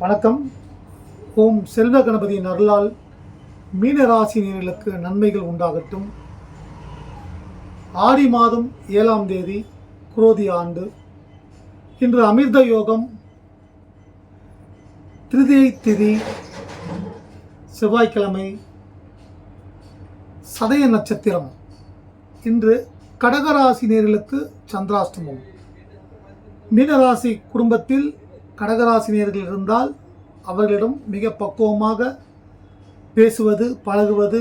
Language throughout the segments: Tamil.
வணக்கம். ஓம் செல்வ கணபதியின் அருளால் மீனராசினியர்களுக்கு நன்மைகள் உண்டாகட்டும். ஆடி மாதம் ஏழாம் தேதி குரோதி ஆண்டு. இன்று அமிர்த யோகம் திருதியை திதி செவ்வாய்க்கிழமை சதய நட்சத்திரம். இன்று கடகராசினியர்களுக்கு சந்திராஷ்டமம். மீனராசி குடும்பத்தில் கடகராசினியர்கள் இருந்தால் அவர்களிடம் மிக பக்குவமாக பேசுவது பழகுவது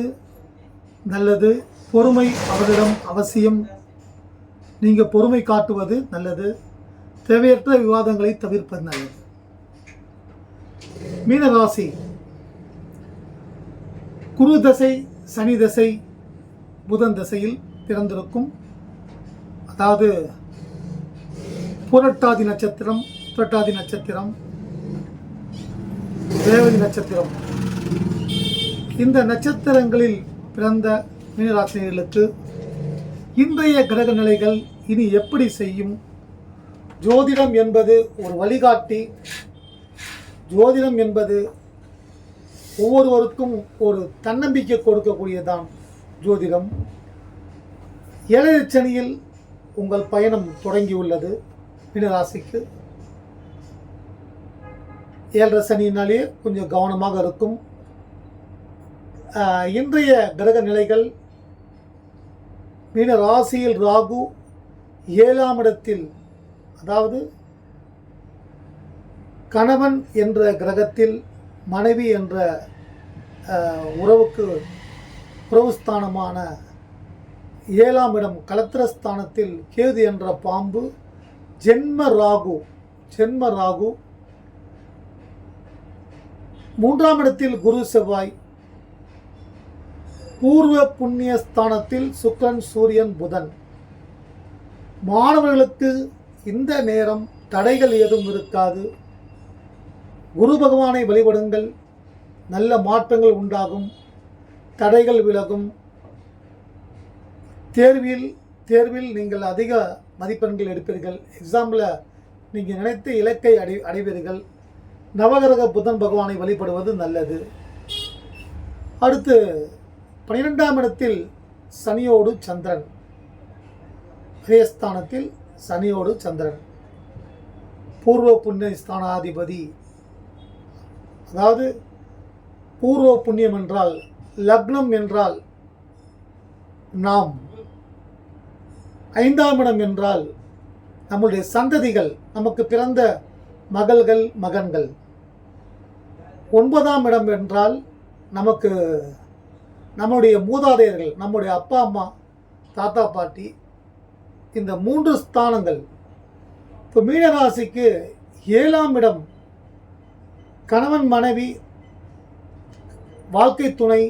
நல்லது. பொறுமை அவர்களிடம் அவசியம். நீங்கள் பொறுமை காட்டுவது நல்லது. தேவையற்ற விவாதங்களை தவிர்ப்பது நல்லது. மீனராசி. குரு தசை சனி தசை புதன் தசையில் பிறந்திருக்கும். அதாவது புரட்டாதி நட்சத்திரம் புஷ்பட்டாதி நட்சத்திரம் ரேவதி நட்சத்திரம். இந்த நட்சத்திரங்களில் பிறந்த மீனராசினியர்களுக்கு இன்றைய கிரக நிலைகள் இனி எப்படி செய்யும்? ஜோதிடம் என்பது ஒரு வழிகாட்டி. ஜோதிடம் என்பது ஒவ்வொருவருக்கும் ஒரு தன்னம்பிக்கை கொடுக்கக்கூடியதான் ஜோதிடம். ஏழரை சனியில் உங்கள் பயணம் தொடங்கியுள்ளது மீனராசிக்கு. ஏழரை சனினாலே கொஞ்சம் கவனமாக இருக்கும். இன்றைய கிரக நிலைகள் மீன ராசியில் ராகு ஏழாம் இடத்தில் அதாவது கணவன் என்ற கிரகத்தில் மனைவி என்ற உறவுக்கு உறவுஸ்தானமான ஏழாம் இடம் கலத்திரஸ்தானத்தில் கேது என்ற பாம்பு ஜென்ம ராகு ஜென்ம ராகு மூன்றாம் இடத்தில் குரு செவ்வாய். பூர்வ புண்ணிய ஸ்தானத்தில் சுக்கிரன் சூரியன் புதன். மாணவர்களுக்கு இந்த நேரம் தடைகள் ஏதும் இருக்காது. குரு பகவானை வழிபடுங்கள். நல்ல மாற்றங்கள் உண்டாகும். தடைகள் விலகும். தேர்வில் தேர்வில் நீங்கள் அதிக மதிப்பெண்கள் எடுப்பீர்கள். எக்ஸாம்பிள் நீங்கள் நினைத்த இலக்கை அடை அடைவீர்கள். நவகிரக புதன் பகவானை வழிபடுவது நல்லது. அடுத்து பனிரெண்டாம் இடத்தில் சனியோடு சந்திரன். ஹேஸ்தானத்தில் சனியோடு சந்திரன். பூர்வ புண்ணிய ஸ்தானாதிபதி. அதாவது பூர்வ புண்ணியம் என்றால் லக்னம் என்றால் நாம். ஐந்தாம் இடம் என்றால் நம்முடைய சந்ததிகள் நமக்கு பிறந்த மகள்கள் மகன்கள். ஒன்பதாம் இடம் என்றால் நமக்கு நம்முடைய மூதாதையர்கள் நம்முடைய அப்பா அம்மா தாத்தா பாட்டி இந்த மூன்று ஸ்தானங்கள். இப்போ மீனராசிக்கு ஏழாம் இடம் கணவன் மனைவி வாழ்க்கை துணை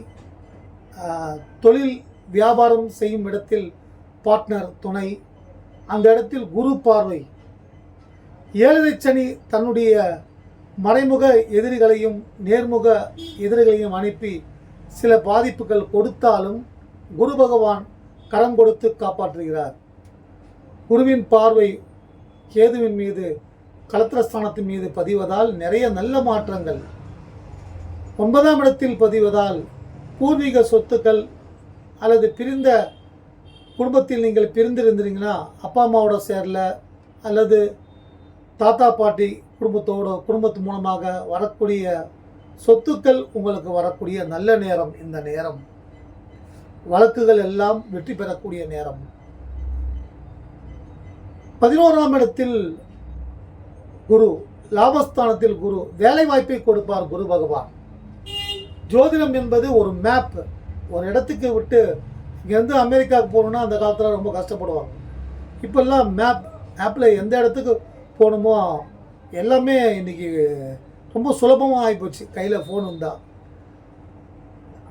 தொழில் வியாபாரம் செய்யும் இடத்தில் பார்ட்னர் துணை. அந்த இடத்தில் குரு பார்வை. ஏழரை சனி தன்னுடைய மறைமுக எதிரிகளையும் நேர்முக எதிரிகளையும் அனுப்பி சில பாதிப்புகள் கொடுத்தாலும் குரு பகவான் கரம் கொடுத்து காப்பாற்றுகிறார். குருவின் பார்வை கேதுவின் மீது கலத்திரஸ்தானத்தின் மீது பதிவதால் நிறைய நல்ல மாற்றங்கள். ஒன்பதாம் இடத்தில் பதிவதால் பூர்வீக சொத்துக்கள் அல்லது பிரிந்த குடும்பத்தில் நீங்கள் பிரிந்திருந்தீங்கன்னா அப்பா அம்மாவோட சேரல அல்லது தாத்தா பாட்டி குடும்பத்தோட குடும்பத்து மூலமாக வரக்கூடிய சொத்துக்கள் உங்களுக்கு வரக்கூடிய நல்ல நேரம் இந்த நேரம். வழக்குகள் எல்லாம் வெற்றி பெறக்கூடிய நேரம். பதினோராம் இடத்தில் குரு லாபஸ்தானத்தில் குரு வேலை வாய்ப்பை கொடுப்பார் குரு பகவான். ஜோதிடம் என்பது ஒரு மேப் ஒரு இடத்துக்கு விட்டு இங்கேருந்து அமெரிக்காவுக்கு போகணுன்னா அந்த காலத்தில் ரொம்ப கஷ்டப்படுவாங்க. இப்போல்லாம் மேப் மேப்பில் எந்த இடத்துக்கு போகணுமோ எல்லாமே இன்றைக்கி ரொம்ப சுலபமாக ஆகிப்போச்சு கையில் ஃபோன் வந்தால்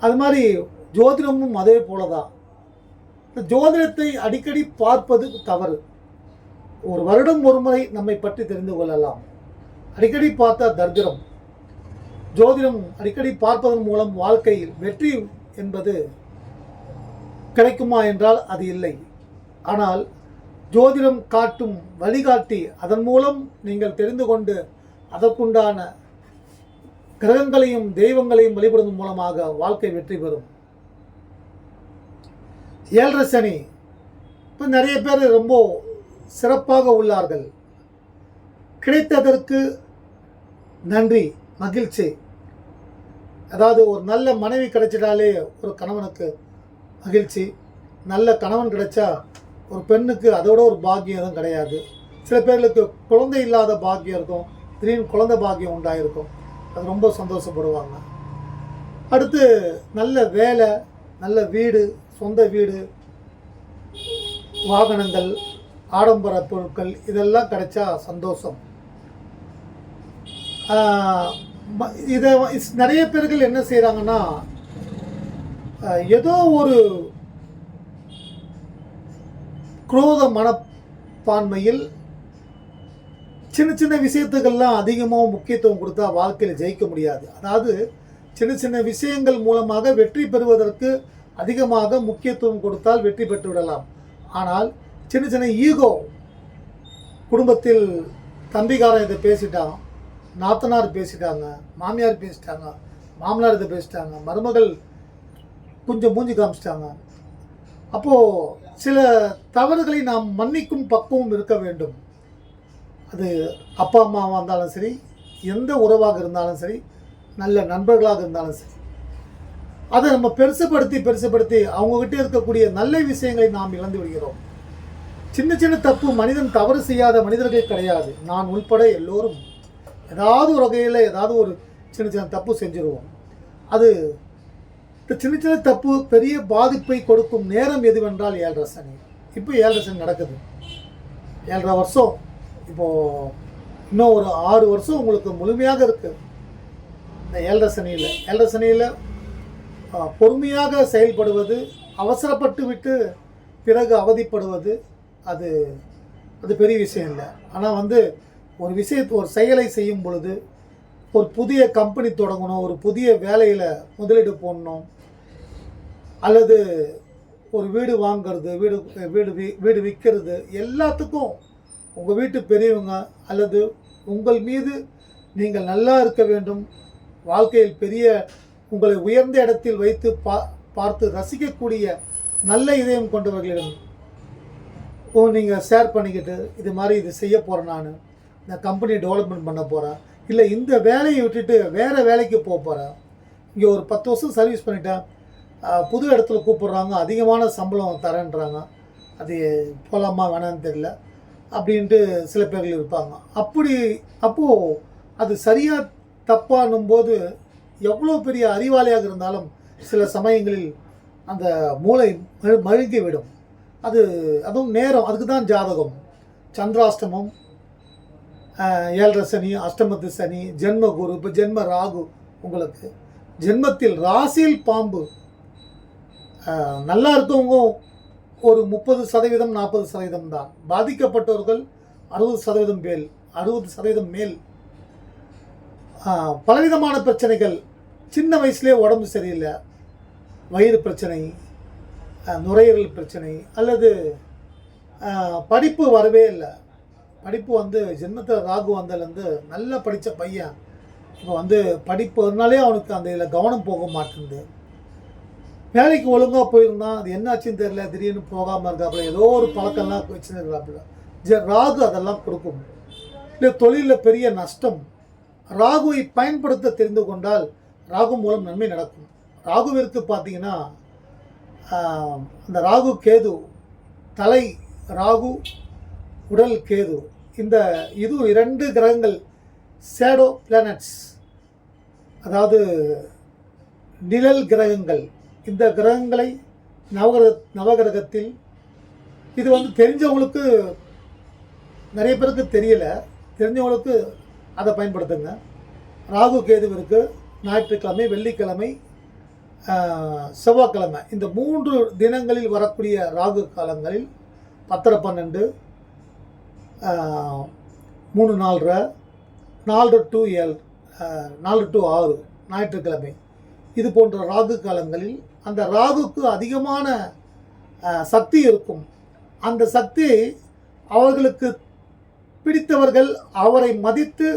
அது மாதிரி ஜோதிடமும் அதே போல தான் இந்த ஜோதிடத்தை அடிக்கடி பார்ப்பது தவறு. ஒரு வருடம் ஒரு முறை நம்மை பற்றி தெரிந்து கொள்ளலாம். அடிக்கடி பார்த்தா தர்திரம் ஜோதிடம் அடிக்கடி பார்ப்பதன் மூலம் வாழ்க்கையில் வெற்றி என்பது கிடைக்குமா என்றால் அது இல்லை. ஆனால் ஜோதிடம் காட்டும் வழிகாட்டி. அதன் மூலம் நீங்கள் தெரிந்து கொண்டு அதற்குண்டான கிரகங்களையும் தெய்வங்களையும் வழிபடுவதன் மூலமாக வாழ்க்கை வெற்றி பெறும். ஏழரை சனி. இப்போ நிறைய பேர் ரொம்ப சிறப்பாக உள்ளார்கள். கிடைத்ததற்கு நன்றி மகிழ்ச்சி. அதாவது ஒரு நல்ல மனைவி கிடைச்சிட்டாலே ஒரு கணவனுக்கு மகிழ்ச்சி. நல்ல கணவன் கிடைச்சா ஒரு பெண்ணுக்கு அதோட ஒரு பாக்கியம் எதுவும் கிடையாது. சில பேர்களுக்கு குழந்தை இல்லாத பாக்கியம் இருக்கும். திடீர்னு குழந்தை பாக்கியம் உண்டாயிருக்கும். அது ரொம்ப சந்தோஷப்படுவாங்க. அடுத்து நல்ல வேலை நல்ல வீடு சொந்த வீடு வாகனங்கள் ஆடம்பர பொருட்கள் இதெல்லாம் கிடைச்சா சந்தோஷம். இதை நிறைய பேர்கள் என்ன செய்கிறாங்கன்னா ஏதோ ஒரு குரோத மனப்பான்மையில் சின்ன சின்ன விஷயத்துக்கெல்லாம் அதிகமாக முக்கியத்துவம் கொடுத்தா வாழ்க்கையில் ஜெயிக்க முடியாது. அதாவது சின்ன சின்ன விஷயங்கள் மூலமாக வெற்றி பெறுவதற்கு அதிகமாக முக்கியத்துவம் கொடுத்தால் வெற்றி பெற்று விடலாம். ஆனால் சின்ன சின்ன ஈகோ குடும்பத்தில் தம்பிக்காரன் இதை பேசிட்டான் நாத்தனார் பேசிட்டாங்க மாமியார் பேசிட்டாங்க மாமனார் இதை பேசிட்டாங்க மருமகள் கொஞ்சம் மூஞ்சி காமிச்சிட்டாங்க. அப்போது சில தவறுகளை நாம் மன்னிக்கும் பக்குவம் இருக்க வேண்டும். அது அப்பா அம்மாவாக இருந்தாலும் சரி எந்த உறவாக இருந்தாலும் சரி நல்ல நண்பர்களாக இருந்தாலும் சரி. அதை நம்ம பெருசுப்படுத்தி பெருசுப்படுத்தி அவங்கக்கிட்டே இருக்கக்கூடிய நல்ல விஷயங்களை நாம் இழந்து விடுகிறோம். சின்ன சின்ன தப்பு மனிதன் தவறு செய்யாத மனிதர்கள் கிடையாது. நான் உள்பட எல்லோரும் ஏதாவது ஒரு வகையில் ஏதாவது ஒரு சின்ன சின்ன தப்பு செஞ்சுருவோம். அது இந்த சின்ன சின்ன தப்பு பெரிய பாதிப்பை கொடுக்கும் நேரம் எதுவென்றால் ஏழரை சனி. இப்போ ஏழரை சனி நடக்குது. ஏழரை வருஷம். இப்போது இன்னும் ஒரு ஆறு வருஷம் உங்களுக்கு முழுமையாக இருக்குது இந்த ஏழரை சனியில். ஏழரை சனியில் பொறுமையாக செயல்படுவது அவசரப்பட்டு விட்டு பிறகு அவதிப்படுவது அது அது பெரிய விஷயம் இல்லை. ஆனால் வந்து ஒரு விஷயத்து ஒரு செயலை செய்யும் பொழுது ஒரு புதிய கம்பெனி தொடங்கணும் ஒரு புதிய வேலையில் முதலீடு போடணும் அல்லது ஒரு வீடு வாங்கிறது வீடு வீடு வீடு விற்கிறது எல்லாத்துக்கும் உங்கள் வீட்டு பெரியவங்க அல்லது உங்கள் மீது நீங்கள் நல்லா இருக்க வேண்டும் வாழ்க்கையில் பெரிய உங்களை உயர்ந்த இடத்தில் வைத்து பா பார்த்து ரசிக்கக்கூடிய நல்ல இதயம் கொண்டவர்களிடம் ஓ நீங்கள் ஷேர் பண்ணிக்கிட்டு இது மாதிரி இது செய்ய போகிறேன் நான். இந்த கம்பெனி டெவலப்மெண்ட் பண்ண போகிறேன் இல்லை இந்த வேலையை விட்டுட்டு வேறு வேலைக்கு போக போகிறேன் இங்கே ஒரு பத்து வருஷம் சர்வீஸ் பண்ணிட்டேன். புது இடத்துல கூப்பிட்றாங்க அதிகமான சம்பளம் தரேன்றாங்க. அது போகலாமா வேணான்னு தெரியல அப்படின்ட்டு சில பேர்கள் இருப்பாங்க. அப்படி அப்போது அது சரியாக தப்பானும் போது எவ்வளோ பெரிய அறிவாளியாக இருந்தாலும் சில சமயங்களில் அந்த மூளை மழு மழுங்கி விடும் அது அதுவும் நேரம் அதுக்கு தான் ஜாதகம். சந்திராஷ்டமம் ஏழரை சனி அஷ்டமத்து சனி ஜென்ம குரு இப்போ ஜென்ம ராகு உங்களுக்கு. ஜென்மத்தில் ராசியில் பாம்பு நல்லா இருக்கவங்க ஒரு முப்பது சதவீதம் நாற்பது சதவீதம் தான். பாதிக்கப்பட்டவர்கள் அறுபது சதவீதம் மேல் அறுபது சதவீதம் மேல். பலவிதமான பிரச்சனைகள். சின்ன வயசுலேயே உடம்பு சரியில்லை. வயிறு பிரச்சனை நுரையீரல் பிரச்சனை அல்லது படிப்பு வரவே இல்லை. படிப்பு வந்து ஜென்மத்தில் ராகு வந்ததுலேருந்து நல்லா படித்த பையன். இப்போ வந்து படிப்புனாலே அவனுக்கு அந்த இதில் கவனம் போக மாட்டேங்குது. வேலைக்கு ஒழுங்காக போயிருந்தான் அது என்னாச்சுன்னு தெரியல திடீர்னு போகாமல் இருக்காப்புல ஏதோ ஒரு பழக்கம்லாம் வச்சுன்னு ஜ ராகு அதெல்லாம் கொடுக்கும். இல்லை தொழிலில் பெரிய நஷ்டம். ராகுவை பயன்படுத்த தெரிந்து கொண்டால் ராகு மூலம் நன்மை நடக்கும். ராகுவிற்கு பார்த்தீங்கன்னா அந்த ராகு கேது தலை ராகு உடல் கேது. இந்த இது இரண்டு கிரகங்கள் சேடோ பிளானட்ஸ் அதாவது நிழல் கிரகங்கள். இந்த கிரகங்களை நவகிரக நவகிரகத்தில் இது வந்து தெரிஞ்சவங்களுக்கு நிறைய பேருக்கு தெரியல. தெரிஞ்சவங்களுக்கு அதை பயன்படுத்துங்க. ராகு கேதுவிற்கு ஞாயிற்றுக்கிழமை வெள்ளிக்கிழமை செவ்வாய்க்கிழமை. இந்த மூன்று தினங்களில் வரக்கூடிய ராகு காலங்களில் பத்தரை பன்னெண்டு மூணு நாலரை நாலு டு ஏழு நாலு டு ஆறு ஞாயிற்றுக்கிழமை. இது போன்ற ராகு காலங்களில் அந்த ராகுக்கு அதிகமான சக்தி இருக்கும். அந்த சக்தி அவர்களுக்கு பிடித்தவர்கள் அவரை மதித்து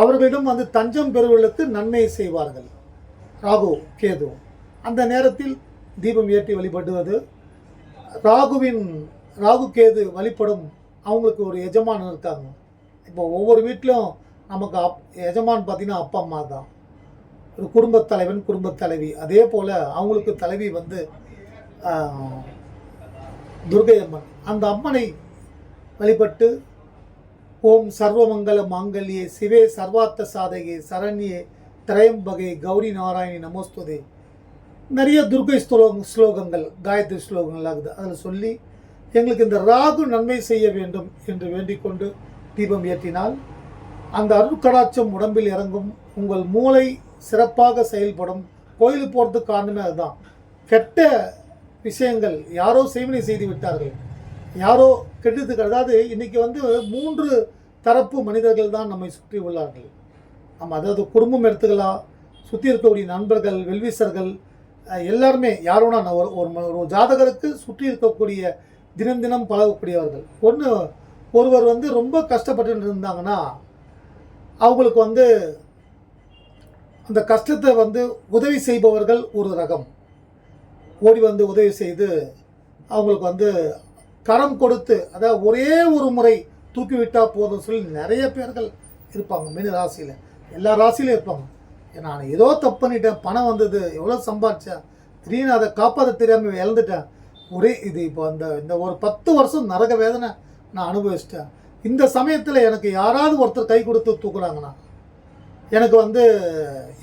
அவர்களிடம் வந்து தஞ்சம் பெறுவர்களுக்கு நன்மை செய்வார்கள். ராகு கேது. அந்த நேரத்தில் தீபம் ஏற்றி வழிபடுவது ராகுவின் ராகு கேது வழிபடும் அவங்களுக்கு ஒரு எஜமான் இருக்காங்க. இப்போ ஒவ்வொரு வீட்டிலும் நமக்கு அப் எஜமான் பார்த்தீங்கன்னா அப்பா அம்மா தான். ஒரு குடும்பத் தலைவன் குடும்பத் தலைவி. அதே போல் அவங்களுக்கு தலைவி வந்து துர்கை அம்மன் அந்த அம்மனை வழிபட்டு ஓம் சர்வமங்கல மாங்கல்யே சிவே சர்வார்த்த சாதகே சரண்யே திரையம்பகை கௌரி நாராயணி நமோஸ்துதே. நிறைய துர்கை ஸ்லோக ஸ்லோகங்கள் காயத்ரி ஸ்லோகங்கள் ஆகுது. அதில் சொல்லி எங்களுக்கு இந்த ராகு நன்மை செய்ய வேண்டும் என்று வேண்டிக்கொண்டு தீபம் ஏற்றினால் அந்த அருட்கடாட்சம் உடம்பில் இறங்கும் உங்கள் மூளை சிறப்பாக செயல்படும். கோயிலுக்கு போகிறதுக்கு காரணமே அதுதான். கெட்ட விஷயங்கள் யாரோ செய்வினை செய்து விட்டார்கள். யாரோ கெட்டதுக்கு அதாவது இன்றைக்கி வந்து மூன்று தரப்பு மனிதர்கள் தான் நம்மை சுற்றி உள்ளார்கள். நம்ம அதாவது குடும்பம் எடுத்துக்கலாம் சுற்றி இருக்கக்கூடிய நண்பர்கள் வெல்விசர்கள் எல்லாருமே யாரோனா ஒரு ஒரு ஒரு ஜாதகருக்கு சுற்றி இருக்கக்கூடிய தினம் தினம் பழகக்கூடியவர்கள். ஒன்று ஒருவர் வந்து ரொம்ப கஷ்டப்பட்டு இருந்தாங்கன்னா அவங்களுக்கு வந்து அந்த கஷ்டத்தை வந்து உதவி செய்பவர்கள் ஒரு ரகம். ஓடி வந்து உதவி செய்து அவங்களுக்கு வந்து கரம் கொடுத்து அதாவது ஒரே ஒரு முறை தூக்கிவிட்டால் போதும் சொல்லி நிறைய பேர்கள் இருப்பாங்க மீன ராசியில். எல்லா ராசியிலும் இருப்பாங்க. நான் ஏதோ தப்பு பண்ணிட்டேன் பணம் வந்தது எவ்வளோ சம்பாதிச்சேன் திடீர்னு அதை காப்பாற்ற தெரியாமல் இழந்துட்டேன். ஒரே இது இப்போ அந்த இந்த ஒரு பத்து வருஷம் நரக வேதனை நான் அனுபவிச்சிட்டேன். இந்த சமயத்தில் எனக்கு யாராவது ஒருத்தர் கை கொடுத்து தூக்குறாங்கன்னா எனக்கு வந்து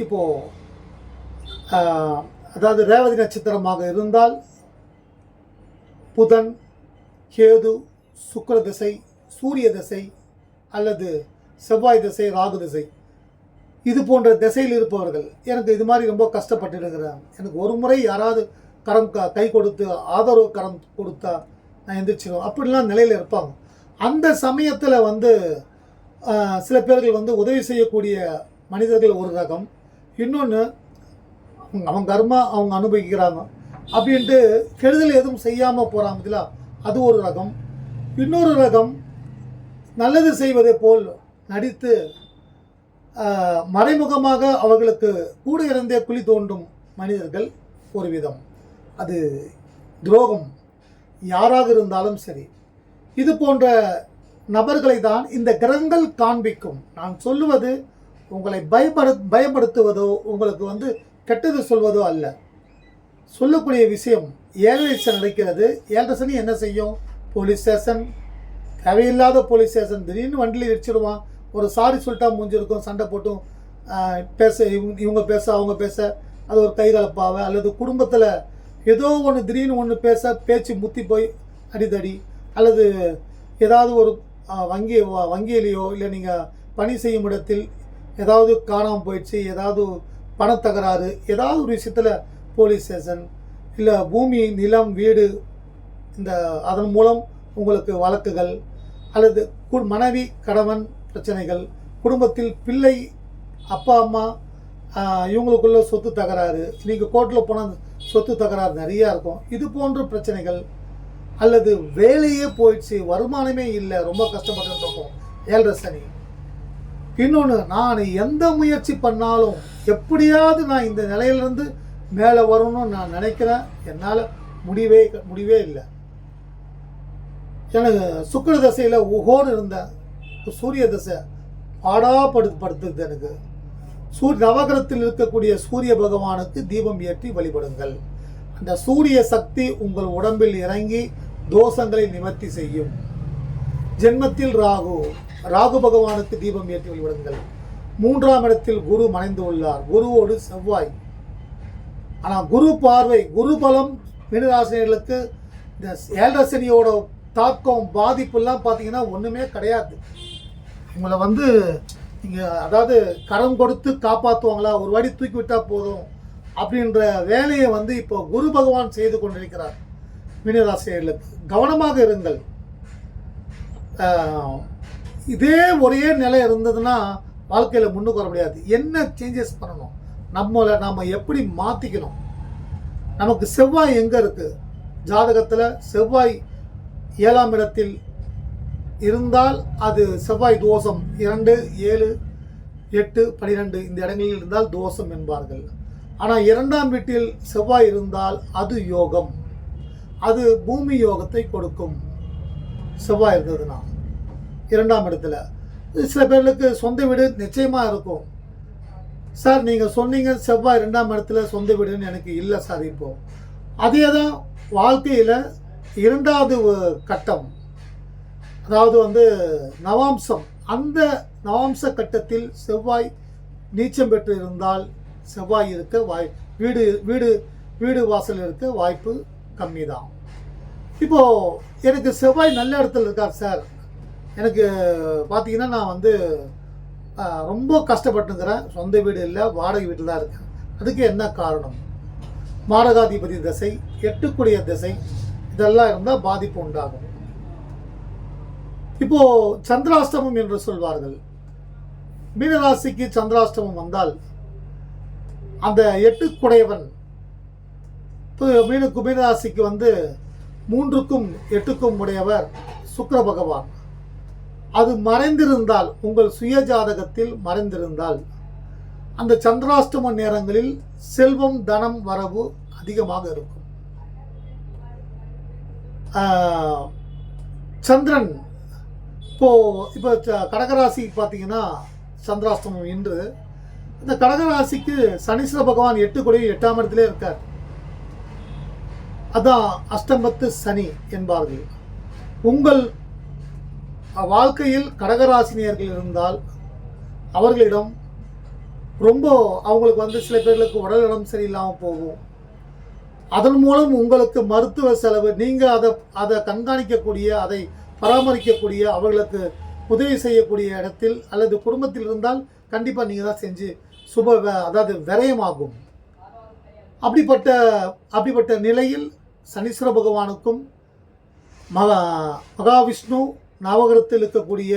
இப்போது அதாவது ரேவதி நட்சத்திரமாக இருந்தால் புதன் கேது சுக்கர திசை சூரிய திசை அல்லது செவ்வாய் திசை ராகு திசை. இது போன்ற திசையில் இருப்பவர்கள் எனக்கு இது மாதிரி ரொம்ப கஷ்டப்பட்டு இருக்கிறேன் எனக்கு ஒரு முறை யாராவது கரம் க கை கொடுத்து ஆதரவு கரம் கொடுத்தா நான் எந்திரிச்சிடும் அப்படிலாம் நிலையில் இருப்பாங்க. அந்த சமயத்தில் வந்து சில பேர்கள் வந்து உதவி செய்யக்கூடிய மனிதர்கள் ஒரு ரகம். இன்னொன்று அவங்க கர்மா அவங்க அனுபவிக்கிறாங்க. அப்படின்ட்டு கெடுதல் எதுவும் செய்யாமல் போகிறாங்களா அது ஒரு ரகம். இன்னொரு ரகம் நல்லது செய்வதை போல் நடித்து மறைமுகமாக அவர்களுக்கு கூட இருந்தே குழி தோண்டும் மனிதர்கள் ஒரு விதம். அது துரோகம். யாராக இருந்தாலும் சரி. இது போன்ற நபர்களை தான் இந்த கிரகங்கள் காண்பிக்கும். நான் சொல்லுவது உங்களை பயப்படு பயப்படுத்துவதோ உங்களுக்கு வந்து கெட்டது சொல்வதோ அல்ல. சொல்லக்கூடிய விஷயம் ஏழரை சனி நடக்கிறது. ஏழரை சனி என்ன செய்யும்? Police station. தேவையில்லாத போலீஸ் ஸ்டேஷன். திடீர்னு வண்டியில் இடிச்சிடுவான். ஒரு சாரி சொல்லிட்டா மூஞ்சிருக்கும் சண்டை போட்டும் பேச இவங்க இவங்க பேச அவங்க பேச. அது ஒரு கைகலப்பாவை அல்லது குடும்பத்தில் ஏதோ ஒன்று திடீர்னு ஒன்று பேச பேச்சு முத்தி போய் அடிதடி. அல்லது ஏதாவது ஒரு வங்கி வங்கியிலேயோ இல்லை நீங்கள் பணி செய்யும் இடத்தில் ஏதாவது காணாமல் போயிடுச்சு ஏதாவது பணத்தகராறு ஏதாவது ஒரு விஷயத்தில் போலீஸ் ஸ்டேஷன் இல்லை பூமி நிலம் வீடு இந்த அதன் மூலம் உங்களுக்கு வழக்குகள் அல்லது கு- மனைவி கணவன் பிரச்சனைகள் குடும்பத்தில் பிள்ளை அப்பா அம்மா இவங்களுக்குள்ள சொத்து தகராறு நீங்கள் கோர்ட்டில் போனால் சொத்து தகராறு நிறையா இருக்கும். இது போன்ற பிரச்சனைகள் அல்லது வேலையே போயிடுச்சு வருமானமே இல்லை ரொம்ப கஷ்டப்பட்டு இருக்கும். ஏழரை சனி. இன்னொன்று நான் எந்த முயற்சி பண்ணாலும் எப்படியாவது நான் இந்த நிலையிலிருந்து மேலே வரணும்னு நான் நினைக்கிறேன். என்னால் முடிவே முடிவே இல்லை. எனக்கு சுக்கிர தசையில் உகோன்னு இருந்தேன் சூரிய தசை பாடாப்படுத்து படுத்துது எனக்கு. சூரிய நவகிரத்தில் இருக்கக்கூடிய சூரிய பகவானுக்கு தீபம் ஏற்றி வழிபடுங்கள். அந்த சூரிய சக்தி உங்கள் உடம்பில் இறங்கி தோஷங்களை நிவர்த்தி செய்யும். ஜென்மத்தில் ராகு ராகு பகவானுக்கு தீபம் ஏற்றி வழிபடுங்கள். மூன்றாம் இடத்தில் குரு மறைந்து உள்ளார். குருவோடு செவ்வாய். ஆனால் குரு பார்வை குரு பலம் மீனராசினியர்களுக்கு இந்த ஏழரசனியோட தாக்கம் பாதிப்புலாம் பார்த்தீங்கன்னா ஒன்றுமே கிடையாது. உங்களை வந்து நீங்கள் அதாவது கரம் கொடுத்து காப்பாற்றுவாங்களா ஒரு வாடி தூக்கி விட்டால் போதும். அப்படின்ற வேலையை வந்து இப்போ குரு பகவான் செய்து கொண்டிருக்கிறார். மீனராசிரியர்களுக்கு கவனமாக இருங்கள். இதே ஒரே நிலை இருந்ததுன்னா வாழ்க்கையில் முன்னுக்கு வர முடியாது. என்ன சேஞ்சஸ் பண்ணணும்? நம்மளை நாம் எப்படி மாற்றிக்கணும் நமக்கு செவ்வாய் எங்கே இருக்குது ஜாதகத்தில் செவ்வாய் ஏழாம் இடத்தில் இருந்தால் அது செவ்வாய் தோஷம் இரண்டு ஏழு எட்டு பனிரெண்டு இந்த இடங்களில் இருந்தால் தோஷம் என்பார்கள். ஆனால் இரண்டாம் வீட்டில் செவ்வாய் இருந்தால் அது யோகம். அது பூமி யோகத்தை கொடுக்கும். செவ்வாய் இருந்ததுன்னா இரண்டாம் இடத்துல. சில பேர்களுக்கு சொந்த வீடு நிச்சயமாக இருக்கும். சார் நீங்கள் சொன்னீங்க செவ்வாய் ரெண்டாம் இடத்துல சொந்த வீடுன்னு எனக்கு இல்லை சார் இப்போ. அதே தான் வாழ்க்கையில் இரண்டாவது கட்டம். அதாவது வந்து நவாம்சம். அந்த நவாம்ச கட்டத்தில் செவ்வாய் நீச்சம் பெற்று இருந்தால் செவ்வாய் இருக்க வாய் வீடு வீடு வீடு வாசல் இருக்க வாய்ப்பு கம்மி தான் இப்போது எனக்கு செவ்வாய் நல்ல இடத்துல இருக்கார் சார். எனக்கு பார்த்தீங்கன்னா நான் வந்து ரொம்ப கஷ்டப்பட்டுங்கிறேன் சொந்த வீடு இல்லை வாடகை வீட்டில் தான் இருக்கேன். அதுக்கு என்ன காரணம்? மாரகாதிபதி திசை எட்டுக்குடிய திசை இதெல்லாம் இருந்தால் பாதிப்பு உண்டாகும். இப்போ சந்திராஷ்டமம் என்று சொல்வார்கள். மீனராசிக்கு சந்திராஷ்டமம் வந்தால் அந்த எட்டுக்குடையவன் மீனுக்கு மீனராசிக்கு வந்து மூன்றுக்கும் எட்டுக்கும் உடையவர் சுக்கர பகவான். அது மறைந்திருந்தால் உங்கள் சுய ஜாதகத்தில் மறைந்திருந்தால். அந்த சந்திராஷ்டம நேரங்களில் செல்வம் தனம் வரவு அதிகமாக இருக்கும். சந்திரன் இப்போ இப்போ ச- கடகராசி பார்த்தீங்கன்னா சந்திராஷ்டமம் இன்று இந்த கடகராசிக்கு சனீஸ்வர பகவான் எட்டு கோடி எட்டாம் இடத்துல இருக்கார். அதான் அஷ்டமத்து சனி என்பார்கள். உங்கள் வாழ்க்கையில் கடகராசினியர்கள் இருந்தால் அவர்களிடம் ரொம்ப அவங்களுக்கு வந்து சில பேர்களுக்கு உடல் இடம் சரியில்லாமல் போகும். அதன் மூலம் உங்களுக்கு மருத்துவ செலவு நீங்கள் அதை அதை கண்காணிக்கக்கூடிய அதை பராமரிக்கக்கூடிய அவர்களுக்கு உதவி செய்யக்கூடிய இடத்தில் அல்லது குடும்பத்தில் இருந்தால் கண்டிப்பாக நீங்கள் தான் செஞ்சு சுப அதாவது விரயமாகும். அப்படிப்பட்ட அப்படிப்பட்ட நிலையில் சனீஸ்வர பகவானுக்கும் மகா மகாவிஷ்ணு நவகிரகத்தில் இருக்கக்கூடிய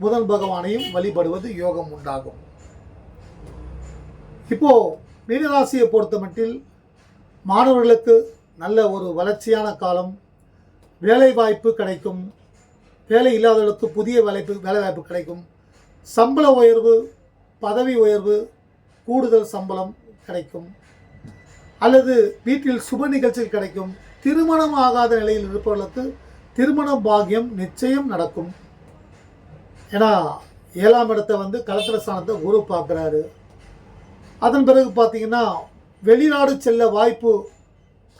புதன் பகவானையும் வழிபடுவது யோகம் உண்டாகும். இப்போ மீனராசியை பொறுத்தமட்டில் மாணவர்களுக்கு நல்ல ஒரு வளர்ச்சியான காலம் வேலை வாய்ப்பு கிடைக்கும் வேலை இல்லாதவர்களுக்கு புதிய வேலைப்பு வேலை வாய்ப்பு கிடைக்கும் சம்பள உயர்வு பதவி உயர்வு கூடுதல் சம்பளம் கிடைக்கும் அல்லது வீட்டில் சுப நிகழ்ச்சிகள் கிடைக்கும் திருமணம் ஆகாத நிலையில் இருப்பவர்களுக்கு திருமண பாகியம் நிச்சயம் நடக்கும். ஏன்னா ஏழாம் இடத்தை வந்து கலத்திர ஸ்தானத்தை குரு பார்க்குறாரு. அதன் பிறகு பார்த்தீங்கன்னா வெளிநாடு செல்ல வாய்ப்பு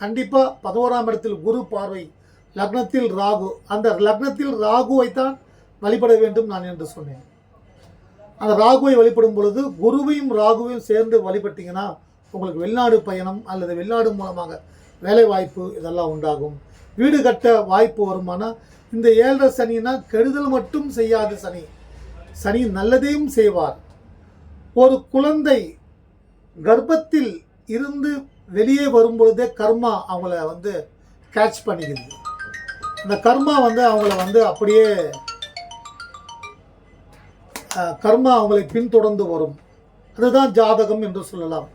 கண்டிப்பாக பதினோராம் இடத்தில் குரு பார்வை லக்னத்தில் ராகு. அந்த லக்னத்தில் ராகுவைத்தான் வழிபட வேண்டும் நான் என்று சொன்னேன். அந்த ராகுவை வழிபடும் பொழுது குருவையும் ராகுவையும் சேர்ந்து வழிபட்டிங்கன்னா உங்களுக்கு வெளிநாடு பயணம் அல்லது வெளிநாடு மூலமாக வேலைவாய்ப்பு இதெல்லாம் உண்டாகும். வீடு கட்ட வாய்ப்பு வருமானா இந்த ஏழரை சனினா கெடுதல் மட்டும் செய்யாது சனி. சனி நல்லதையும் செய்வார். ஒரு குழந்தை கர்ப்பத்தில் இருந்து வெளியே வரும்பொழுதே கர்மா அவங்கள வந்து கேட்ச் பண்ணிக்குது இந்த கர்மா வந்து அவங்கள வந்து அப்படியே கர்மா அவங்களை பின்தொடர்ந்து வரும். அதுதான் ஜாதகம் என்று சொல்லலாம்.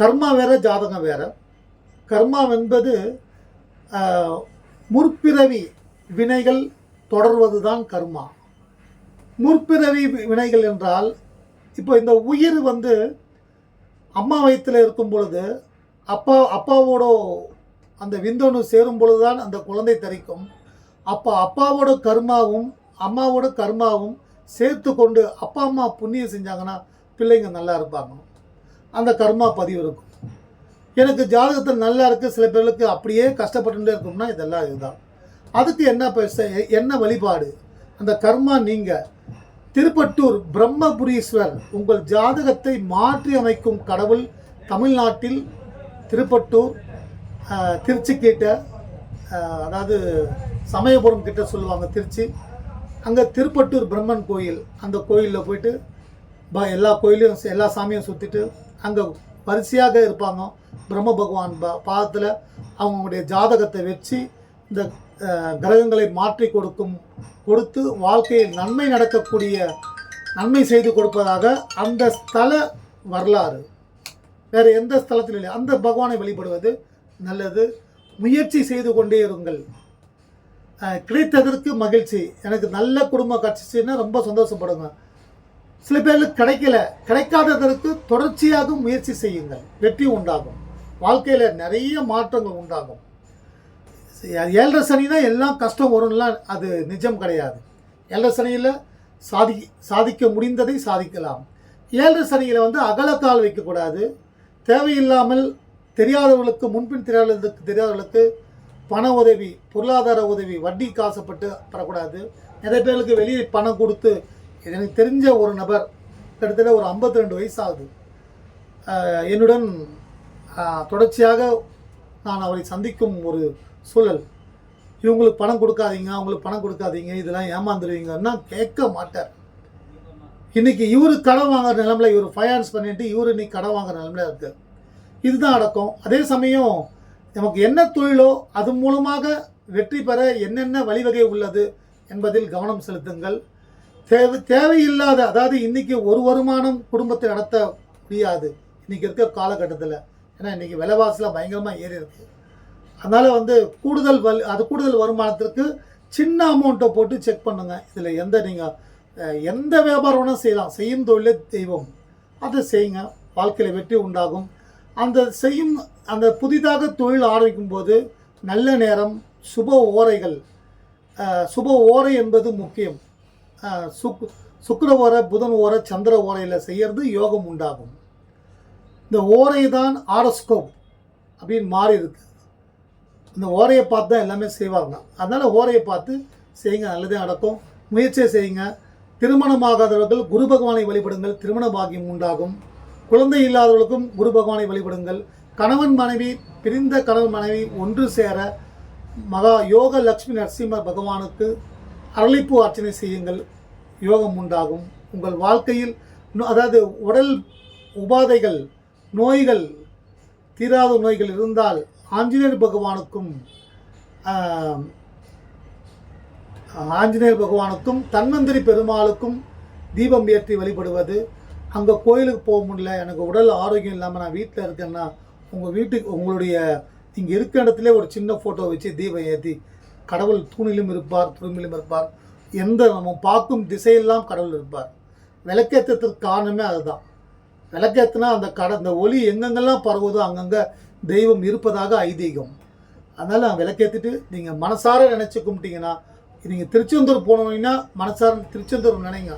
கர்மா வேற ஜாதகம் வேற. கர்மா என்பது முற்பிறவி வினைகள் தொடர்வதுதான் கர்மா. முற்பிறவி வினைகள் என்றால் இப்போ இந்த உயிர் வந்து அம்மா வயிற்றில் இருக்கும் பொழுது அப்பா அப்பாவோட அந்த விந்தணு சேரும் பொழுதுதான் அந்த குழந்தை தரிக்கும். அப்போ அப்பாவோட கர்மாவும் அம்மாவோட கர்மாவும் சேர்த்து கொண்டு அப்பா அம்மா புண்ணியம் செஞ்சாங்கன்னா பிள்ளைங்க நல்லா இருப்பாங்க. அந்த கர்மா பதிவு இருக்கும். எனக்கு ஜாதகத்தில் நல்லா இருக்குது சில பேருக்கு அப்படியே கஷ்டப்பட்டுட்டே இருக்கும்னா இதெல்லாம் இதுதான். அதுக்கு என்ன என்ன வழிபாடு? அந்த கர்மா நீங்கள் திருப்பட்டூர் பிரம்மபுரீஸ்வர் உங்கள் ஜாதகத்தை மாற்றி அமைக்கும் கடவுள் தமிழ்நாட்டில் திருப்பட்டூர் திருச்சிக்கிட்ட திருச்சி கிட்ட அதாவது சமயபுரம் கிட்ட சொல்லுவாங்க திருச்சி. அங்கே திருப்பட்டூர் பிரம்மன் கோயில் அந்த கோயிலில் போயிட்டு ப எல்லா கோயிலையும் எல்லா சாமியும் சுற்றிட்டு அங்கே வரிசையாக இருப்பாங்க. பிரம்ம பகவான் ப பாதத்தில் அவங்களுடைய ஜாதகத்தை வச்சு இந்த கிரகங்களை மாற்றி கொடுக்கும் கொடுத்து வாழ்க்கையில் நன்மை நடக்கக்கூடிய நன்மை செய்து கொடுப்பதாக அந்த ஸ்தல வரலாறு. வேறு எந்த ஸ்தலத்தில் இல்லை. அந்த பகவானை வழிபடுவது நல்லது. முயற்சி செய்து கொண்டே இருங்கள். கிடைத்ததற்கு மகிழ்ச்சி. எனக்கு நல்ல குடும்பம் கிடச்சிச்சின்னா ரொம்ப சந்தோஷப்படுங்க. சில பேருக்கு கிடைக்கல. கிடைக்காததற்கு தொடர்ச்சியாக முயற்சி செய்யுங்கள். வெற்றி உண்டாகும். வாழ்க்கையில் நிறைய மாற்றங்கள் உண்டாகும். ஏழரை சனினா எல்லாம் கஷ்டம் வரும்லாம் அது நிஜம் கிடையாது. ஏழரை சனியில் சாதி சாதிக்க முடிந்ததை சாதிக்கலாம். ஏழரை சனியில் வந்து அகலக்கால் வைக்கக்கூடாது. தேவையில்லாமல் தெரியாதவர்களுக்கு முன்பின் தெரியாதவர்களுக்கு தெரியாதவர்களுக்கு பண உதவி பொருளாதார உதவி வட்டி காசப்பட்டு பெறக்கூடாது நிறைய பேருக்கு வெளியே பணம் கொடுத்து எனக்கு தெரிஞ்ச ஒரு நபர் கிட்டத்தட்ட ஒரு 52 ரெண்டு வயசு ஆகுது. என்னுடன் தொடர்ச்சியாக நான் அவரை சந்திக்கும் ஒரு சூழல். இவங்களுக்கு பணம் கொடுக்காதீங்க அவங்களுக்கு பணம் கொடுக்காதீங்க இதெல்லாம் ஏமாந்துருவீங்கன்னா கேட்க மாட்டார். இன்றைக்கி இவரு கடன் வாங்குற நிலமில் இவர் ஃபைனான்ஸ் பண்ணிட்டு இவரு இன்னைக்கு கடன் வாங்குற நிலமையில இருக்குது இதுதான் அடக்கம். அதே சமயம் நமக்கு என்ன தொழிலோ அது மூலமாக வெற்றி பெற என்னென்ன வழிவகை உள்ளது என்பதில் கவனம் செலுத்துங்கள். தேவை தேவையில்லாத அதாவது இன்றைக்கி ஒரு வருமானம் குடும்பத்தை நடத்த முடியாது. இன்றைக்கி இருக்க காலகட்டத்தில். ஏன்னா இன்றைக்கி விலைவாசிலாம் பயங்கரமாக ஏறி இருக்குது அதனால் வந்து கூடுதல் வல் அது கூடுதல் வருமானத்திற்கு சின்ன அமௌண்ட்டை போட்டு செக் பண்ணுங்கள் இதில் எந்த நீங்கள் எந்த வியாபாரம் வேணால் செய்யலாம். செய்யும் தொழிலே தெய்வம். அதை செய்யுங்க. வாழ்க்கையில் வெற்றி உண்டாகும். அந்த செய்யும் அந்த புதிதாக தொழில் ஆரம்பிக்கும் போது நல்ல நேரம் சுப ஓரைகள் சுப ஓரை என்பது முக்கியம். சுக் சுக்கர ஓரை புதன் ஓரை சந்திர ஓரையில் செய்கிறது யோகம் உண்டாகும். இந்த ஓரை தான் ஆரோஸ்கோப் அப்படின்னு மாறி இருக்கு. இந்த ஓரையை பார்த்து தான் எல்லாமே செய்வாங்க அதனால் ஓரையை பார்த்து செய்யுங்க நல்லதே நடக்கும். முயற்சியை செய்யுங்க. திருமணமாகாதவர்கள் குரு பகவானை வழிபடுங்கள் திருமண பாக்கியம் உண்டாகும். குழந்தை இல்லாதவர்களுக்கும் குரு பகவானை வழிபடுங்கள். கணவன் மனைவி பிரிந்த கணவன் மனைவி ஒன்று சேர மகா யோக லக்ஷ்மி நரசிம்ம பகவானுக்கு அரளிப்பூ அர்ச்சனை செய்யுங்கள். யோகம் உண்டாகும். உங்கள் வாழ்க்கையில் அதாவது உடல் உபாதைகள் நோய்கள் தீராத நோய்கள் இருந்தால் ஆஞ்சநேயர் பகவானுக்கும் ஆஞ்சநேயர் பகவானுக்கும் தன்வந்திரி பெருமாளுக்கும் தீபம் ஏற்றி வழிபடுவது. அங்கே கோயிலுக்கு போக முடியல எனக்கு உடல் ஆரோக்கியம் இல்லாமல் நான் வீட்டில் இருக்கேன்னா உங்கள் வீட்டுக்கு உங்களுடைய இங்கே இருக்க இடத்துல ஒரு சின்ன ஃபோட்டோ வச்சு தீபம் ஏற்றி கடவுள் தூணிலும் இருப்பார் துரும்பிலும் இருப்பார். எந்த நம்ம பார்க்கும் திசையெல்லாம் கடவுள் இருப்பார். விளக்கேற்றத்திற்கு காரணமே அதுதான். விளக்கேற்றினா அந்த கட அந்த ஒளி எங்கெங்கெல்லாம் பரவுதோ அங்கங்கே தெய்வம் இருப்பதாக ஐதீகம். அதனால் விளக்கேற்றிட்டு நீங்கள் மனசார நினச்சி கும்பிட்டீங்கன்னா நீங்கள் திருச்செந்தூர் போனீங்கன்னா மனசார திருச்செந்தூர் நினைங்க.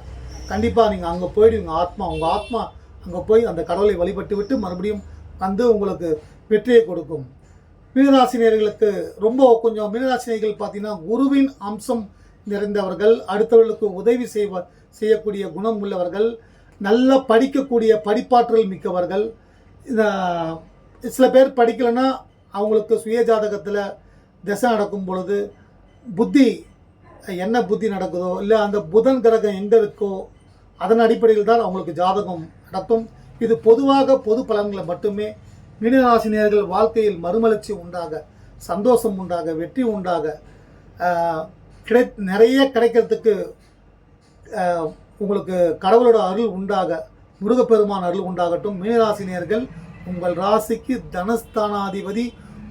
கண்டிப்பாக நீங்கள் அங்கே போயிடுவீங்க ஆத்மா உங்கள் ஆத்மா அங்கே போய் அந்த கடவுளை வழிபட்டு விட்டு மறுபடியும் வந்து உங்களுக்கு வெற்றியை கொடுக்கும். மீனராசினியர்களுக்கு ரொம்ப கொஞ்சம் மீனராசினியர்கள் பார்த்தீங்கன்னா குருவின் அம்சம் நிறைந்தவர்கள் அடுத்தவர்களுக்கு உதவி செய்வ செய்யக்கூடிய குணம் உள்ளவர்கள் நல்லா படிக்கக்கூடிய படிப்பாற்றல் மிக்கவர்கள். இந்த சில பேர் படிக்கலைன்னா அவங்களுக்கு சுய ஜாதகத்தில் திசை நடக்கும் பொழுது புத்தி என்ன புத்தி நடக்குதோ இல்லை அந்த புதன் கிரகம் எங்கே இருக்கோ அதன் அடிப்படையில் தான் அவங்களுக்கு ஜாதகம் நடத்தும். இது பொதுவாக பொது பலன்களை மட்டுமே மீனராசினியர்கள் வாழ்க்கையில் மறுமலர்ச்சி உண்டாக சந்தோஷம் உண்டாக வெற்றி உண்டாக கிடை நிறைய கிடைக்கிறதுக்கு உங்களுக்கு கடவுளோட அருள் உண்டாக முருகப்பெருமான் அருள் உண்டாகட்டும். மீனராசினியர்கள் உங்கள் ராசிக்கு தனஸ்தானாதிபதி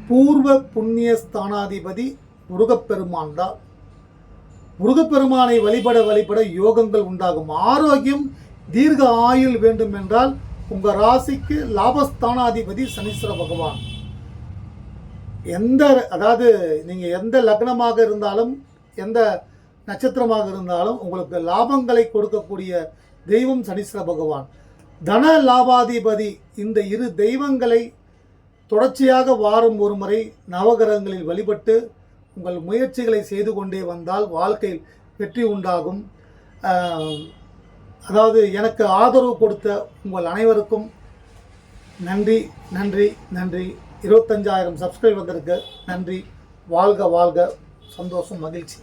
பூர்வ புண்ணிய ஸ்தானாதிபதி முருகப்பெருமான் தான். முருகப்பெருமானை வழிபட வழிபட யோகங்கள் உண்டாகும். ஆரோக்கியம் தீர்க்க ஆயுள் வேண்டும் என்றால் உங்கள் ராசிக்கு லாபஸ்தானாதிபதி சனீஸ்வர பகவான். எந்த அதாவது நீங்கள் எந்த லக்னமாக இருந்தாலும் எந்த நட்சத்திரமாக இருந்தாலும் உங்களுக்கு லாபங்களை கொடுக்கக்கூடிய தெய்வம் சனீஸ்வர பகவான். தன லாபாதிபதி இந்த இரு தெய்வங்களை தொடர்ச்சியாக வாரம் ஒரு முறை நவகிரகங்களில் வழிபட்டு உங்கள் முயற்சிகளை செய்து கொண்டே வந்தால் வாழ்க்கையில் வெற்றி உண்டாகும். அதாவது எனக்கு ஆதரவு கொடுத்த உங்கள் அனைவருக்கும் நன்றி நன்றி நன்றி. இருபத்தஞ்சாயிரம் சப்ஸ்கிரைப் வந்திருக்கு நன்றி. வாழ்க வாழ்க. சந்தோஷம் மகிழ்ச்சி.